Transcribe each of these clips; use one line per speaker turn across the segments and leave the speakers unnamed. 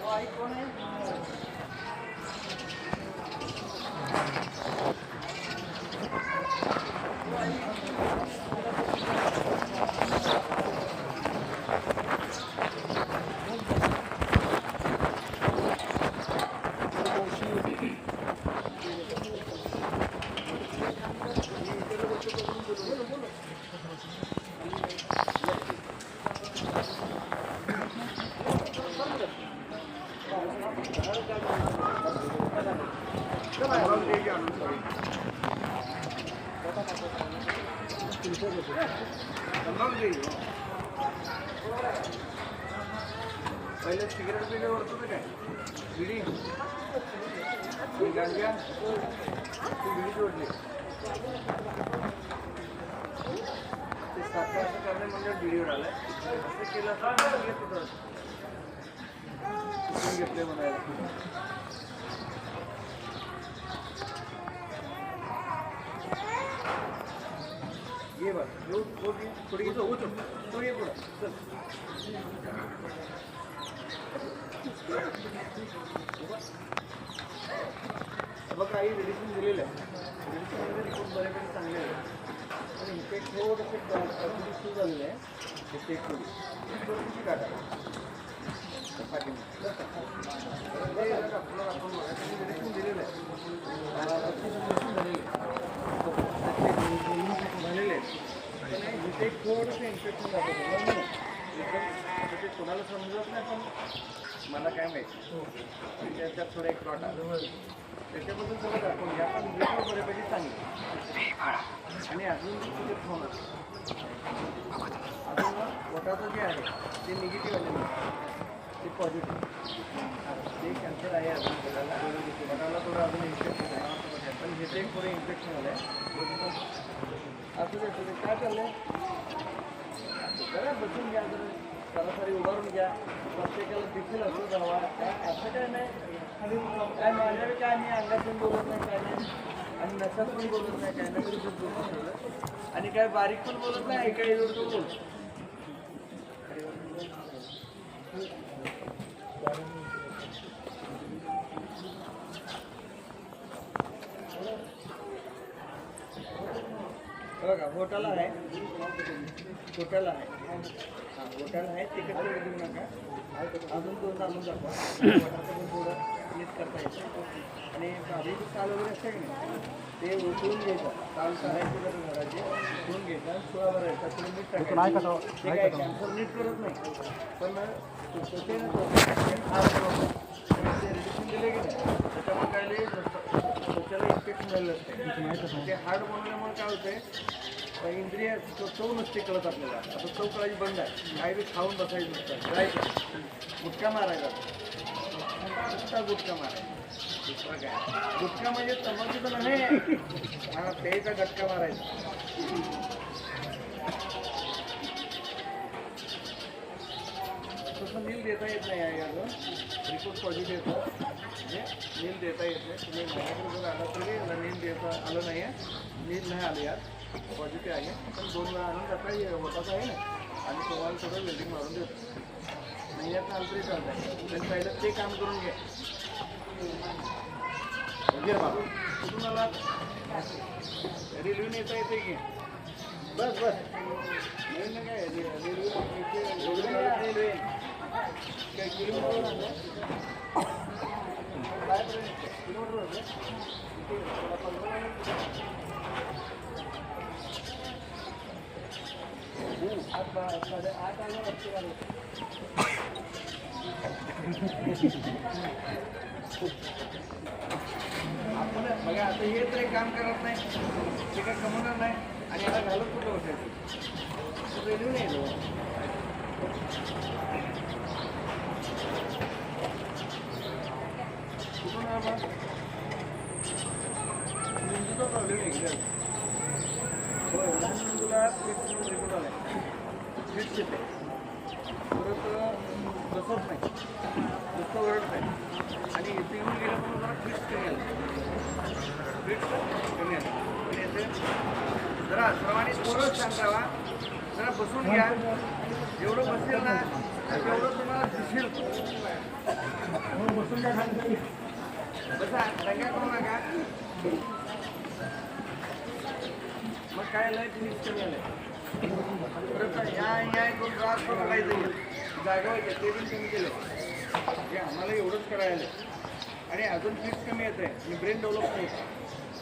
Y কোণে पहिले cigarette बिगरेट ओढतो काय बिडी. गांजा ती बिडी जोडली ते साखर असं करणे म्हणजे बिडीवर आलाय असं केलं असं म्हणायला ये बघ येऊ थोडी थोडी येतो होतो थोडी पुढं चल। काही मेडिसिन दिलेलं आहे. मेडिसिनमध्ये रिपोर्ट बऱ्यापैकी चांगले आहे. आणि इथे थोडंसं झालेलं आहे. ते करू थोडीशी काटा पाठीमागे. हे डॉक्टरला आपण बघायचं. मेडिसिन दिलेलं आहे मेडिसिन झालेलं आहे झालेले आहेत पण हे इथे थोडंसं इन्फेक्शन झालं एकदम ते कोणाला समजत नाही पण मला काय माहिती? त्याच्यात थोडा एक प्लॉट आला. त्याच्याबद्दल सगळं दाखवून घ्या. पण रिपोर्ट बऱ्यापैकी चांगली आणि अजून तुझे फोन अजून पोटाचं जे आहे ते निगेटिव्ह आलेलं आहे. ते पॉझिटिव्ह ते कॅन्सर आहे अजून. पोटाला पोटाला थोडं अजून इन्फेक्शन आहे. पण हे ते थोडं इन्फेक्शन आलं आहे असू दे असू दे. काय चाललंय? जरा बसून घ्या जरा. सरासरी उभारून घ्या. प्रत्येकाला दिसेल असं जावा. काय असं काय नाही. काय माझ्या काय मी अंगातून बोलत नाही काय नाही. आणि नसात पण बोलत नाही काय नाही. बोलत आणि काय बारीक पण बोलत नाही ऐकाय तो बोलतो बघा होटल आहे. होटल आहे. हां होटल आहे तिकडे तेवढं देऊ नका. अजून दोन आणून दाखवा पण थोडं नीट करता येतं. आणि बारीक साल वगैरे असते की नाही? ते उचलून घ्यायचं. साल काढायचे जर घराचे उचलून घ्यायचं सोळा भरायचा थोडं मीठ टाकायचं. ते? काय कॅन्सर नीट करत नाही. पण ते रेडिशन दिले की नाही त्याच्यामुळे काय त्वचाला इन्फेक्शन झालेलं असते ते हार्ड बनवल्यामुळे काय होतंय तर इंद्रिय तो चव नसते कळत आपल्याला. आता चव कळायची बंद आहे. काय बी खाऊन बसायचं नुसतं. जायचं गुटखा मारायचा नुसता गुटखा मारायचा. दुसरा काय? गुटखा म्हणजे तंबाखूचं नाही. हा त्याचा गटका मारायचा. तसं नील देता येत नाही आहे अजून. रिपोर्ट पॉझिटिव्ह येतो म्हणजे नील देता येत नाही. तुम्ही माझ्याकडे जर आला तरी नील देता आलं नाही आहे. नील नाही आलं यात. पॉझिटिव्ह आहे. पण दोन वेळा आणून त्याचा होताच आहे ना. आणि तुम्हाला सगळं वेल्डिंग मारून देतो. नाही यात आलं तरी चालतं पण पहिलं ते काम करून घ्या. घे बाबा कुठून आला रेल्वेने येता येते की? बस बस. नवीन काय रेल्वे रेल्वे. काय किलोमीटर किलोमीटर होतं पंधरा मिनिट. हो, आठ बा- साडे आठ आलं वाटतं गाडी. आपण बघा आता हे तरी काम करत नाही ते काय कमवणार नाही आणि याला घालत कुठं बसायचं रेल्वे नाही जवळ. कुठून आला मेंदूचा प्रॉब्लेम आहे का रिपोर्ट आला फिट आहे परत बसत नाही नुसतं ओरडत नाही आणि इथे येऊन गेल्यापासून जरा फिट कमी आलं फिट कमी आलं पण याचे जरा सर्वांनी थोडं शांत राहा जरा बसून घ्या जेवढं बसेल ना तेवढं तुम्हाला दिसेल बसून घ्या बसा दंगा करू नका. मग काय लय फिनिश कमी आलंय परत या या करून त्रास पण बघायचं जागा ते पण कमी केलं हे आम्हाला एवढंच करायला आणि अजून फीस कमी येत आहे आणि ब्रेन डेव्हलप नाही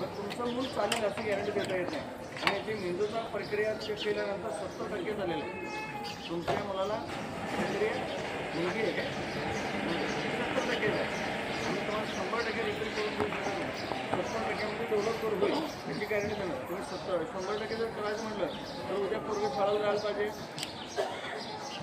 मग तुमचं मूल चालेल अशी गॅरंटी देता येत नाही आणि याची मेंदूचा प्रक्रिया चेक केल्यानंतर सत्तर टक्के झालेलं आहे तुमच्या मुलाला केंद्रीय मुलगी आहे सत्तर टक्के आहे आम्ही तुम्हाला शंभर टक्के रिपेअर करून देऊ छप्पन टक्क्यामध्ये डेव्हलप करू होईल याची गॅरंटी देणार तुम्ही सत्तर शंभर टक्के जर करायचं म्हटलं तर उद्या पूर्वी शाळेला जायला पाहिजे.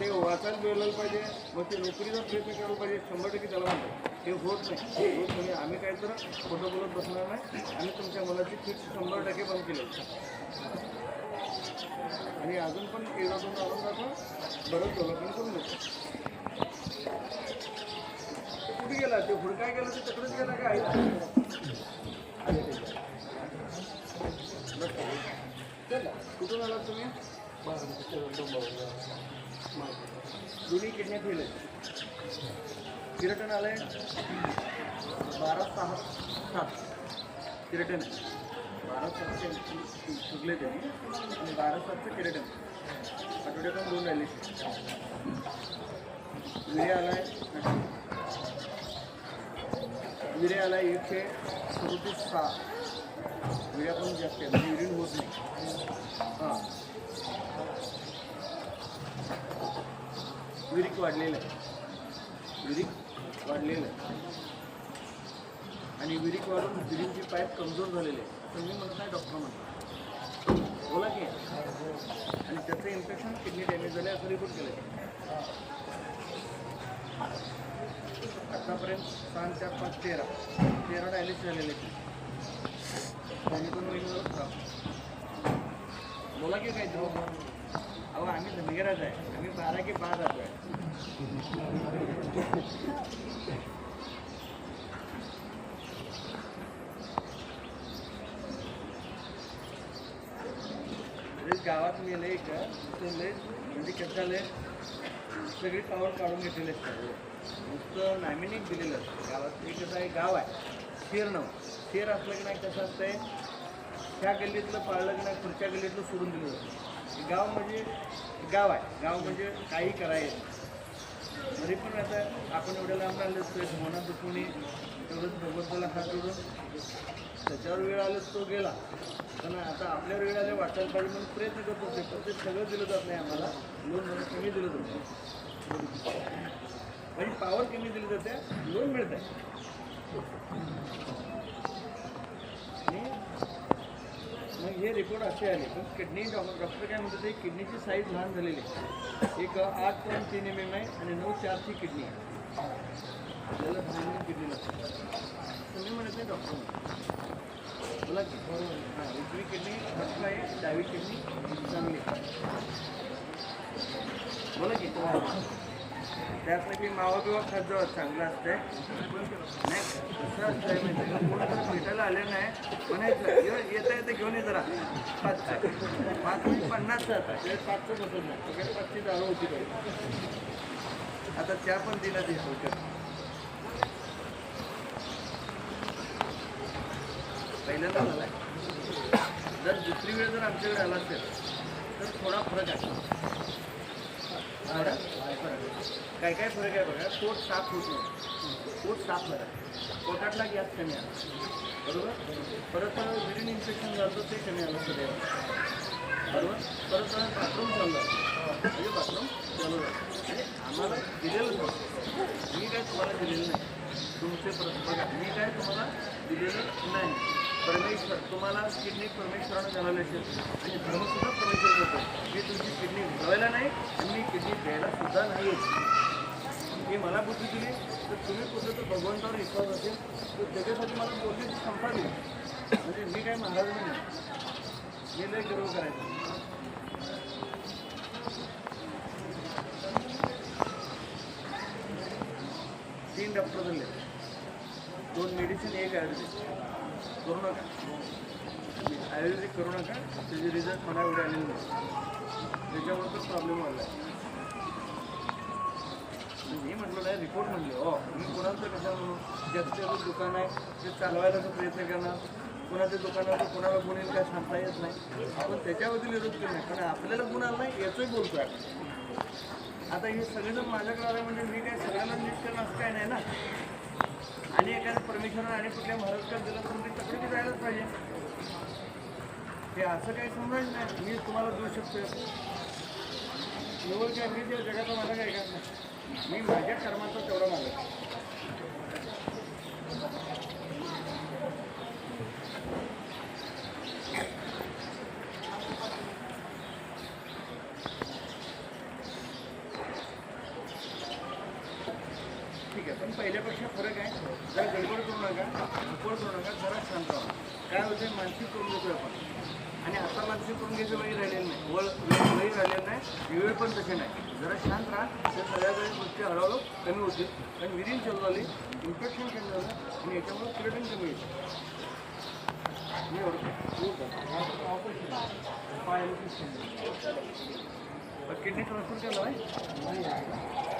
ते वाचायला मिळायला पाहिजे. मग ते नोकरीचा प्रयत्न करायला पाहिजे. शंभर टक्के त्याला म्हणतात. ते होत नाही. होत म्हणजे आम्ही काय तर खोटं बोलत बसणार नाही. आणि तुमच्या मुलाची फिक्स शंभर टक्के बंद केली. आणि अजून पण एकदा दोन अजून आपण बरंच डेव्हलपमेंट करून देतो. ते कुठे गेला? ते हुडकाय गेला ते तकडेच गेला का आहे चला कुठून आलात तुम्ही? दोन्ही किडन्या फेल आहेत. किरटन आहे बारा सहा सात. किरटन बारा सातचे चुकले त्यांनी. आणि बारा सातचं किरटन आठवड्यातून दोन राहिले. विरे आलाय. विरे आलाय एकशे सदोतीस सहा. विड्या पण जास्त आहे म्हणजे युरिन होत नाही. विरिक वाढलेलं आहे. विरिक वाढलेलं आहे. आणि विरिक वाढून विरिकची पाईप कमजोर झालेले आहे तर मी म्हणत नाही डॉक्टर म्हणतो बोला की. आणि त्याचं इन्फेक्शन किडनी डॅमेज झालं असं रिपोर्ट केलं आतापर्यंत सहा चार पाच तेरा. तेरा डायलिस झालेले आहेत. त्यांनी पण वेगवेगळं बोला की काय तो अहो आम्ही धनगराच आहे. आम्ही बारा की पाच जातो आहे गावात मी एक ते लय म्हणजे कसं झालंय सगळी पावर काढून घेतलेले असतात नुसतं नॅमिनिक दिलेलं असतं. गावात एक कसं आहे गाव आहे. शेर नाव. शेर असलं की नाही कसं असतंय त्या गल्लीतलं पाळलं की नाही पुढच्या गल्लीतलं सोडून दिलं जातं. गाव म्हणजे गाव आहे. गाव म्हणजे काही करायचं तरी पण आता आपण एवढ्या लांब राहिलो तर मना दुखवणी तेवढंच भगवंताला हात जोडून त्याच्यावर वेळ आलं तो गेला. पण आता आपल्यावर वेळ आले वाटायला पाहिजे म्हणून प्रयत्न करतो. ते पण ते सगळं दिलं जात नाही आम्हाला. लोन म्हणून कमी दिलं जातं म्हणजे पावर कमी दिली जाते लोन मिळत आहे आणि मग हे रिपोर्ट असे आले. पण किडनी डॉक्टर डॉक्टर काय म्हणतात ते किडनीची साईज लहान झालेली आहे. एक आठ पॉईंट तीन एम एम आहे आणि नऊ चारची किडनी आहे. आपल्याला दहा किडनी लागते. तुम्ही म्हणत नाही डॉक्टर बोला की. हां उजवी किडनी फक्त आहे डावी किडनी चांगली. आहे. बोला त्यापैकी मावा बिवा खात चांगलं असतंय. नाही कसं असतंय म्हणजे माहिती आहे भेटायला आले नाही. म्हणायचं "ये- येता येतं घेऊन ये जरा. पाचचं पाच म्हणजे पन्नासचं आता ते पाचचं बसत नाही सगळ्यात पाचची दारू होती पाहिजे आता त्या पण दिला ते होत्या पहिल्यांदा झालाय. जर दुसरी वेळ जर आमच्याकडे आला असेल तर थोडा फरक आहे. थोडा फरक आहे. काय काय फरक आहे बघा? पोट साफ होत नाही. पोट साफ झाला पोटातला गॅस कमी आला. बरोबर? परत विडिन इन्फेक्शन झालं ते कमी आलं सगळ्या बरोबर? परत बाथरूम चालू झालं. म्हणजे बाथरूम चालू झालं. म्हणजे आम्हाला दिलेलं नव्हतं मी काय तुम्हाला दिलेलं नाही. तुमचे परत बघा मी काय तुम्हाला दिलेलं नाही. परमेश्वर तुम्हाला किडनी परमेश्वरानं घालवल्याची असेल. आणि धर्मसुद्धा परमेश्वर करतो मी तुमची किडनी घालवायला नाही आणि मी किडनी द्यायला सुद्धा नाही मी मला बुद्धी दिली तर तुम्ही कुठं तर भगवंतावर विश्वास असेल तर त्याच्यासाठी मला बोलण्याची क्षमता दिली. म्हणजे मी काय महाराज नाही. मी लय गर्व करायचं. तीन डॉक्टर झाले. दोन मेडिसिन एक आहे करू नका. आयुर्वेदिक करू नका. त्याचे रिझल्ट मला एवढे आलेले नाही त्याच्यामुळे तर प्रॉब्लेम आला आहे मी म्हटलं नाही रिपोर्ट म्हणले. हो मी कोणाचं कसं म्हणू? ज्याचं त्याचं दुकान आहे ते चालवायला प्रयत्न करणार? कोणाच्या दुकानावर कोणाला गुण येईल काय सांगता येत नाही? आपण त्याच्याबद्दल विरोध केला नाही कारण आपल्याला गुण आला नाही याचंही बोलतो आपण. आता हे सगळेजण माझ्याकडे आलं म्हणजे मी काय सगळ्यांना नीट करणं असं काय नाही ना? आणि एखाद्या परमेश्वरानं आणि कुठल्या महाराष्ट्रात दिलं तर ते तक्रारी जायलाच पाहिजे. ते असं काही समजायचं नाही. मी तुम्हाला देऊ शकतो निवड मी त्या जगाचा मला काय का? नाही मी माझ्या कर्माचा तेवढा मागत ठीक आहे पण पहिल्यापेक्षा फरक काय गडबड करू नका गडबड करू नका जरा शांत राहा काय होतं मानसिक करून घेतोय आपण. आणि आता मानसिक करून घ्यायचं वही राहिलेलं नाही. वळ वही राहिलेलं नाही वेळ पण तसे नाही. जरा शांत राहा त्या सगळ्या काही गोष्टी हळूहळू कमी होतील. कारण विरीन चालू झाली इन्फेक्शन कमी झालं आणि याच्यामुळे क्रिएटिन कमी होईल. किडनी ट्रान्सफर केलं आहे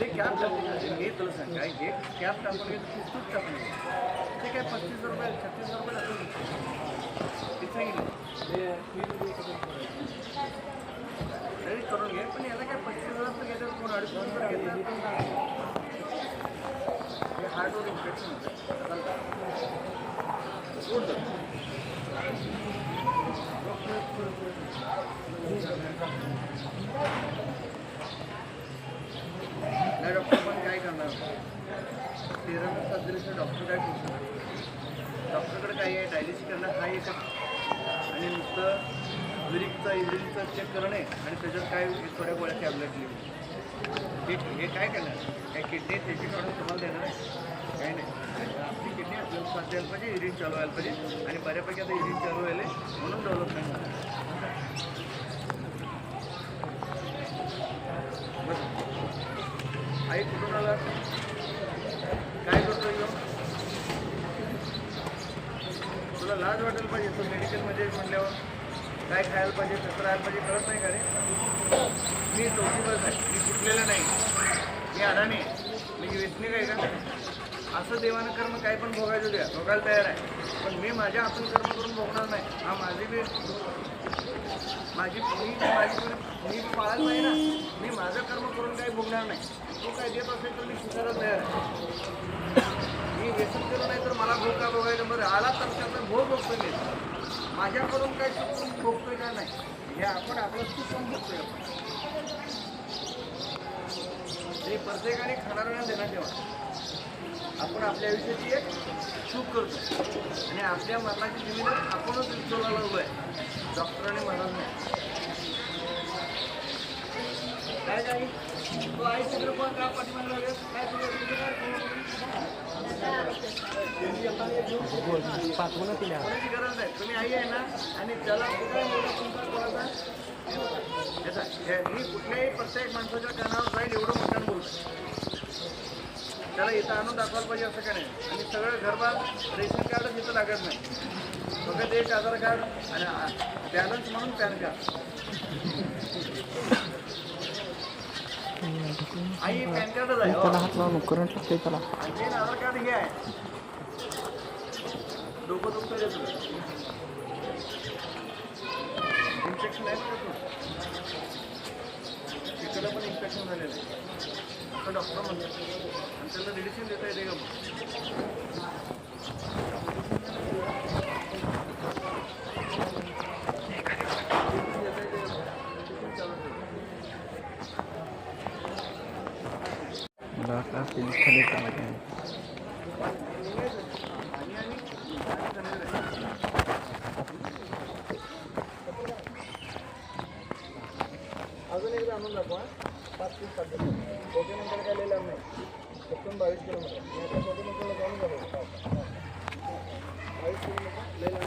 ते कॅब टाकून हे तुला सांग हे कॅब टाकून ते रुपये छत्तीस रुपये टाकून ते सांगितलं करून घे हज़ार घेतात कोण अडीच हज़ार घेतात नाही डॉक्टर पण काय करणार? तेरा सदरीचं डॉक्टर काय करू शकणार डॉक्टरकडे काही आहे डायलिसिस करणं हा एकच आणि नुसतं युरिकचा युरिनचं चेक करणे आणि त्याच्यात काय थोड्या गोळ्या टॅबलेट लिहून. हे हे काय करणार काय किडनी त्याची काढून तुम्हाला देणार? आहे काही नाही. आपली किडनी आपल्याला साथ चालू व्हायला पाहिजे. आणि बऱ्यापैकी आता युरिन चालू व्हायला म्हणून डेव्हलपमेंट झालं बरं. आई कुठून आला? काय करतो ह्यो? तुला लाज वाटायला पाहिजे तू मेडिकलमध्ये म्हटल्यावर काय खायला पाहिजे कसं राहायला पाहिजे कळत नाही का रे? मी चौथीवर आहे मी शिकलेलं नाही. मी अडाणी आहे. मी व्यसनिक काय का? असं देवानं कर्म काय पण भोगायचं द्या. भोगायला तयार आहे. पण मी माझ्या आपण कर्म करून भोगणार नाही. हा माझी बी माझी मी माझी मी पाळत नाही ना. मी माझं कर्म करून काही भोगणार नाही. तो काय देत असेल तर मी स्वीकारायला तयार आहे. मी व्यसन केलं नाही तर मला भोग का बघायला बरं आला तर त्याचा भोग भोगतो मी. माझ्याकडून काय चुकून भोगतोय का नाही? हे आपण आपलं चुकून भोगतोय आपण हे प्रत्येकाने खाणाऱ्यांना देण्यात ठेवा आपण आपल्या आयुष्याची एक चूक करतो. आणि आपल्या मरणाची जिमीला आपणच उचलायला हवं आहे. डॉक्टरांनी म्हणाल नाही. काय काय तू आई चित्रपट का पाठीमागे लागेल? काय
पाठवून
कोणाची गरज आहे? तुम्ही आई आहे ना? आणि त्याला कुठलाही तुमचा कोणाचा? याचा हे- कुठल्याही प्रत्येक माणसाच्या कानावर जाईल एवढं मोठ्यानं शकतो त्याला इथं आणून दाखवायला पाहिजे असं काय नाही? आणि सगळं घरबार रेशन कार्ड तिथं लागत नाही. फक्त एक आधार कार्ड आणि बॅलन्स म्हणून पॅन कार्ड. आई पॅन कार्डच आहे हो. मेन आधार कार्ड हे आहे. डोकं दुखतं इन्फेक्शन आहे तिकडं पण इन्फेक्शन झालेलं आहे. असं डॉक्टर म्हणतात आणि त्याला मेडिसिन देता येते का मग
खाली चालत आहे
आणि आणि आणि चांगलं आहे. अजून एकदा आणून दाखवा पाच तीस सात कोटीनंतर नंतर काय लिहिलं नाही फक्त बावीस किलोमीटर मी आता जाऊन बावीस किलोमीटर